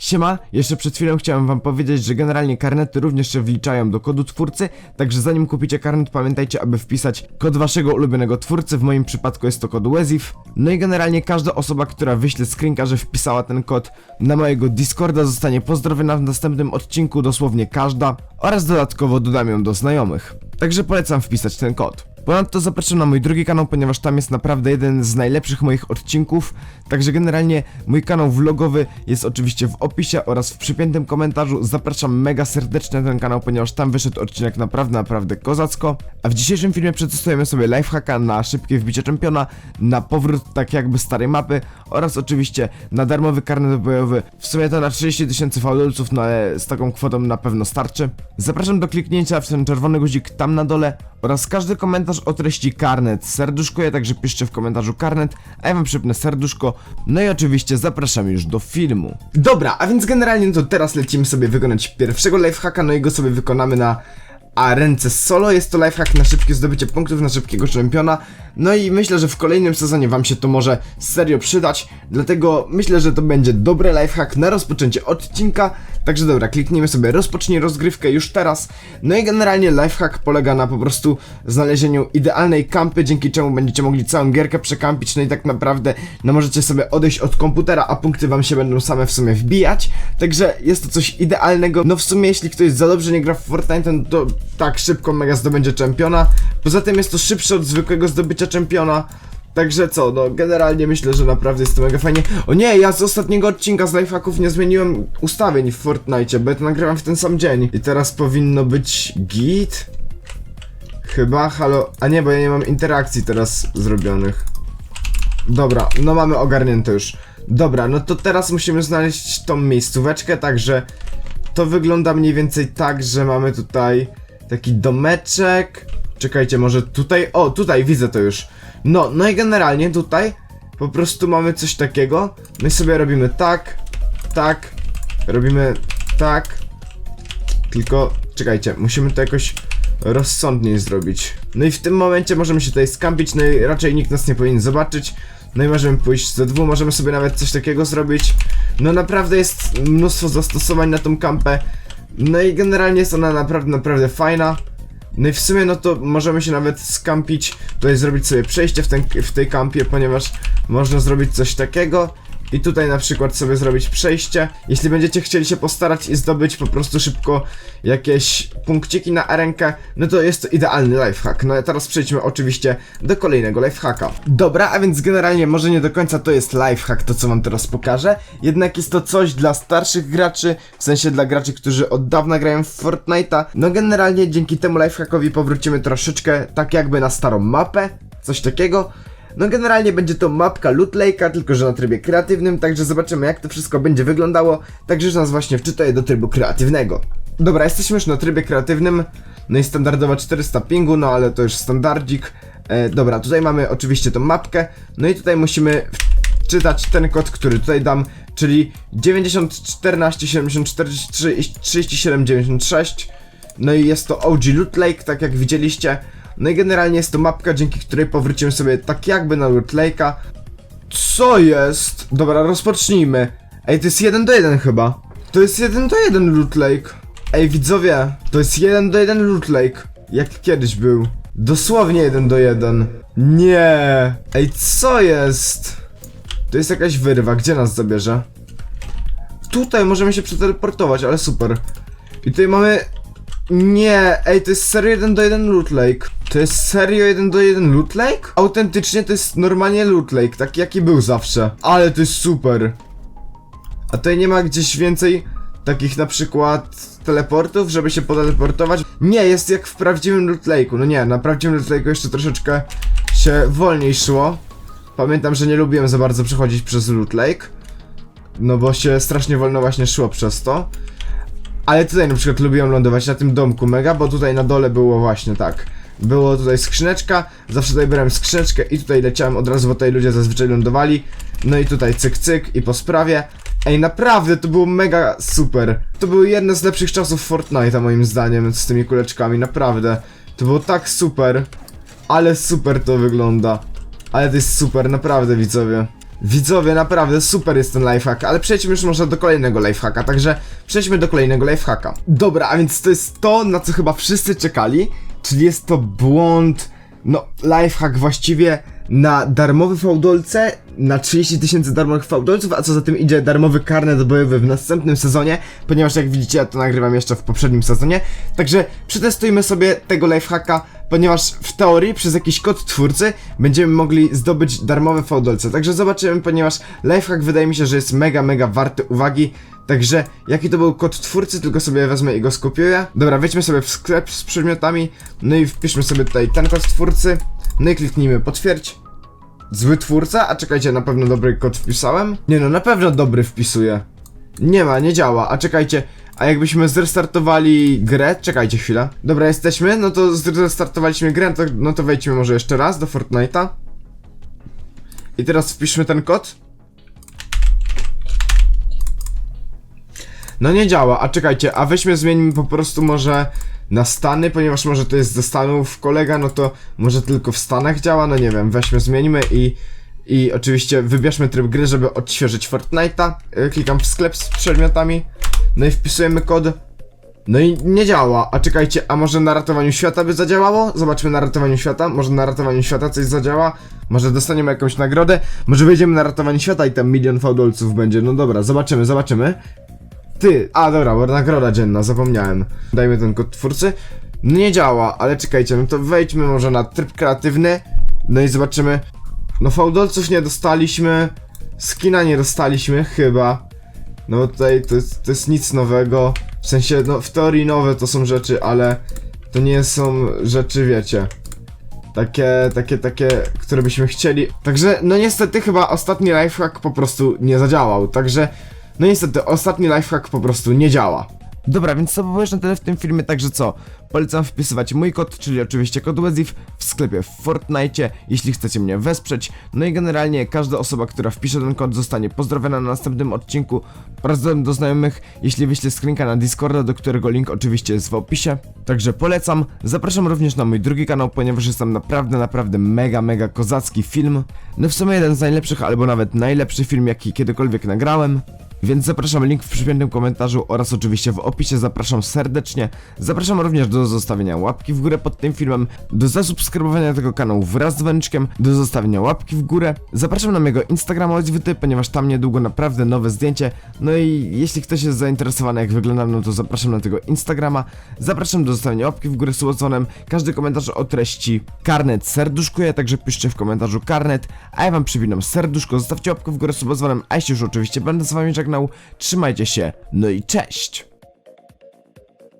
Siema, jeszcze przed chwilą chciałem wam powiedzieć, że generalnie karnety również się wliczają do kodu twórcy, także zanim kupicie karnet pamiętajcie, aby wpisać kod waszego ulubionego twórcy, w moim przypadku jest to kod WEZIF. No i generalnie każda osoba, która wyśle screenka, że wpisała ten kod na mojego Discorda zostanie pozdrowiona w następnym odcinku, dosłownie każda, oraz dodatkowo dodam ją do znajomych. Także polecam wpisać ten kod. Ponadto zapraszam na mój drugi kanał, ponieważ tam jest naprawdę jeden z najlepszych moich odcinków. Także generalnie mój kanał vlogowy jest oczywiście w opisie oraz w przypiętym komentarzu. Zapraszam mega serdecznie na ten kanał, ponieważ tam wyszedł odcinek naprawdę, naprawdę kozacko. A w dzisiejszym filmie przetestujemy sobie lifehacka na szybkie wbicie czempiona, na powrót tak jakby starej mapy oraz oczywiście na darmowy karnet bojowy. W sumie to na 30 tysięcy fałdolców, no z taką kwotą na pewno starczy. Zapraszam do kliknięcia w ten czerwony guzik tam na dole oraz każdy komentarz o treści karnet serduszkuję, także piszcie w komentarzu karnet, a ja wam przypnę serduszko. No i oczywiście zapraszam już do filmu. Dobra, a więc generalnie to teraz lecimy sobie wykonać pierwszego lifehacka, no i go sobie wykonamy na a ręce solo jest to lifehack na szybkie zdobycie punktów na szybkiego czempiona. No i myślę, że w kolejnym sezonie wam się to może serio przydać. Dlatego myślę, że to będzie dobry lifehack na rozpoczęcie odcinka. Także dobra, kliknijmy sobie rozpocznij rozgrywkę już teraz. No i generalnie lifehack polega na po prostu znalezieniu idealnej kampy, dzięki czemu będziecie mogli całą gierkę przekampić. No i tak naprawdę no możecie sobie odejść od komputera, a punkty wam się będą same w sumie wbijać. Także jest to coś idealnego. No w sumie jeśli ktoś za dobrze nie gra w Fortnite, no to tak szybko mega zdobędzie czempiona. Poza tym jest to szybsze od zwykłego zdobycia czempiona. Także co, no generalnie myślę, że naprawdę jest to mega fajnie. O nie, ja z ostatniego odcinka z lifehacków nie zmieniłem ustawień w Fortnite, bo ja to nagrywam w ten sam dzień. I teraz powinno być git? Chyba, halo. A nie, bo ja nie mam interakcji teraz zrobionych. Dobra, no mamy ogarnięte już. Dobra, no to teraz musimy znaleźć tą miejscóweczkę, także to wygląda mniej więcej tak, że mamy tutaj taki domeczek. Czekajcie, może tutaj. O, tutaj widzę to już. No, no i generalnie tutaj po prostu mamy coś takiego. My sobie robimy tak, tak, robimy tak. Tylko czekajcie, musimy to jakoś rozsądniej zrobić. No i w tym momencie możemy się tutaj skampić, no i raczej nikt nas nie powinien zobaczyć. No i możemy pójść ze dwóch, możemy sobie nawet coś takiego zrobić. No naprawdę jest mnóstwo zastosowań na tą kampę. No i generalnie jest ona naprawdę, naprawdę fajna. No i w sumie no to możemy się nawet skampić, tutaj zrobić sobie przejście w, ten, w tej kampie, ponieważ można zrobić coś takiego i tutaj na przykład sobie zrobić przejście. Jeśli będziecie chcieli się postarać i zdobyć po prostu szybko jakieś punkciki na arenkę, no to jest to idealny lifehack. No a teraz przejdźmy oczywiście do kolejnego lifehacka. Dobra, a więc generalnie może nie do końca to jest lifehack, to co wam teraz pokażę, jednak jest to coś dla starszych graczy, w sensie dla graczy, którzy od dawna grają w Fortnite'a. No generalnie dzięki temu lifehackowi powrócimy troszeczkę tak jakby na starą mapę, coś takiego. No generalnie będzie to mapka Loot Lake'a, tylko że na trybie kreatywnym, także zobaczymy jak to wszystko będzie wyglądało, także już nas właśnie wczytuję do trybu kreatywnego. Dobra, jesteśmy już na trybie kreatywnym, no i standardowa 400 pingu, no ale to już standardzik. E, dobra, tutaj mamy oczywiście tą mapkę, no i tutaj musimy wczytać ten kod, który tutaj dam, czyli 90 14 74 37 96. No i jest to OG Loot Lake, tak jak widzieliście. No i generalnie jest to mapka, dzięki której powrócimy sobie tak jakby na Loot Lake'a. Co jest? Dobra, rozpocznijmy. Ej, to jest 1 do 1 chyba. To jest 1 do 1 Loot Lake. Ej, widzowie, to jest 1 do 1 Loot Lake. Jak kiedyś był. Dosłownie 1 do 1. Nie. Ej, co jest? To jest jakaś wyrwa, gdzie nas zabierze? Tutaj możemy się przeteleportować, ale super. I tutaj mamy nie, ej, to jest serio 1 do 1 Loot Lake. To jest serio 1 do 1 Loot Lake? Autentycznie to jest normalnie Loot Lake, taki jaki był zawsze. Ale to jest super. A tutaj nie ma gdzieś więcej takich na przykład teleportów, żeby się poteleportować? Nie, jest jak w prawdziwym Loot Lake'u. No nie, na prawdziwym Loot Lake'u jeszcze troszeczkę się wolniej szło. Pamiętam, że nie lubiłem za bardzo przechodzić przez Loot Lake. No bo się strasznie wolno właśnie szło przez to. Ale tutaj na przykład lubiłem lądować na tym domku mega, bo tutaj na dole było właśnie tak. Było tutaj skrzyneczka, zawsze tutaj brałem skrzyneczkę i tutaj leciałem od razu, bo tutaj ludzie zazwyczaj lądowali. No i tutaj cyk cyk i po sprawie. Ej, naprawdę, to było mega super. To były jedne z lepszych czasów Fortnite'a moim zdaniem z tymi kuleczkami, naprawdę. To było tak super. Ale super to wygląda. Ale to jest super, naprawdę widzowie. Widzowie, naprawdę super jest ten lifehack, ale przejdźmy już może do kolejnego lifehacka, także przejdźmy do kolejnego lifehacka. Dobra, a więc to jest to, na co chyba wszyscy czekali, czyli jest to błąd, no lifehack właściwie na darmowy fałdolce, na 30 tysięcy darmowych fałdolców, a co za tym idzie darmowy karnet bojowy w następnym sezonie, ponieważ jak widzicie ja to nagrywam jeszcze w poprzednim sezonie, także przetestujmy sobie tego lifehacka, ponieważ w teorii przez jakiś kod twórcy będziemy mogli zdobyć darmowe fałdolce, także zobaczymy, ponieważ lifehack wydaje mi się, że jest mega, mega warty uwagi, Także jaki to był kod twórcy, tylko sobie wezmę i go skopiuję. Dobra, wejdźmy sobie w sklep z przedmiotami, no i wpiszmy sobie tutaj ten kod twórcy, no i kliknijmy potwierdź. Zły twórca? A czekajcie, na pewno dobry kod wpisałem? Nie no, na pewno dobry wpisuję. Nie ma, nie działa, a czekajcie, a jakbyśmy zrestartowali grę, czekajcie chwilę. Dobra, jesteśmy, no to zrestartowaliśmy grę, to, no to wejdźmy może jeszcze raz do Fortnite'a. I teraz wpiszmy ten kod. No nie działa, a czekajcie, a weźmy zmienimy po prostu może na Stany, ponieważ może to jest ze Stanów kolega, no to może tylko w Stanach działa, no nie wiem, weźmy, zmienimy i i oczywiście wybierzmy tryb gry, żeby odświeżyć Fortnite'a. Y, Klikam w sklep z przedmiotami, no i wpisujemy kod. No i nie działa, a czekajcie, a może na ratowaniu świata by zadziałało? Zobaczmy na ratowaniu świata, może na ratowaniu świata coś zadziała? Może dostaniemy jakąś nagrodę? Może wejdziemy na ratowanie świata i tam milion fałdolców będzie, no dobra, zobaczymy, zobaczymy. Ty, a dobra, bo nagroda dzienna, zapomniałem. Dajmy ten kod twórcy. No nie działa, ale czekajcie, no to wejdźmy może na tryb kreatywny. No i zobaczymy. No fałdolców nie dostaliśmy. Skina nie dostaliśmy, chyba. No tutaj to jest, to jest nic nowego. W sensie, no w teorii nowe to są rzeczy, ale to nie są rzeczy, wiecie. Takie, takie, takie, które byśmy chcieli. Także, no niestety chyba ostatni lifehack po prostu nie zadziałał. Także, no niestety, ostatni lifehack po prostu nie działa. Dobra, więc to było już na tyle w tym filmie, także co? Polecam wpisywać mój kod, czyli oczywiście kod WEZIF w sklepie w Fortnite, jeśli chcecie mnie wesprzeć. No i generalnie każda osoba, która wpisze ten kod zostanie pozdrowiona na następnym odcinku. Porazdem do znajomych, jeśli wyślę screenka na Discorda, do którego link oczywiście jest w opisie. Także polecam. Zapraszam również na mój drugi kanał, ponieważ jest tam naprawdę, naprawdę mega, mega kozacki film. No w sumie jeden z najlepszych, albo nawet najlepszy film, jaki kiedykolwiek nagrałem. Więc zapraszam link w przypiętym komentarzu oraz oczywiście w opisie zapraszam serdecznie. Zapraszam również do zostawienia łapki w górę pod tym filmem, do zasubskrybowania tego kanału wraz z dzwoneczkiem, do zostawienia łapki w górę. Zapraszam na mojego Instagrama odwyty, ponieważ tam niedługo naprawdę nowe zdjęcie. No i jeśli ktoś jest zainteresowany jak wyglądam, no to zapraszam na tego Instagrama. Zapraszam do zostawienia łapki w górę z. Każdy komentarz o treści karnet serduszkuję, także piszcie w komentarzu karnet, a ja wam przywinam serduszko, zostawcie łapkę w górę z dzwonem, a jeśli już oczywiście będę z wami żegnał, trzymajcie się, no i cześć!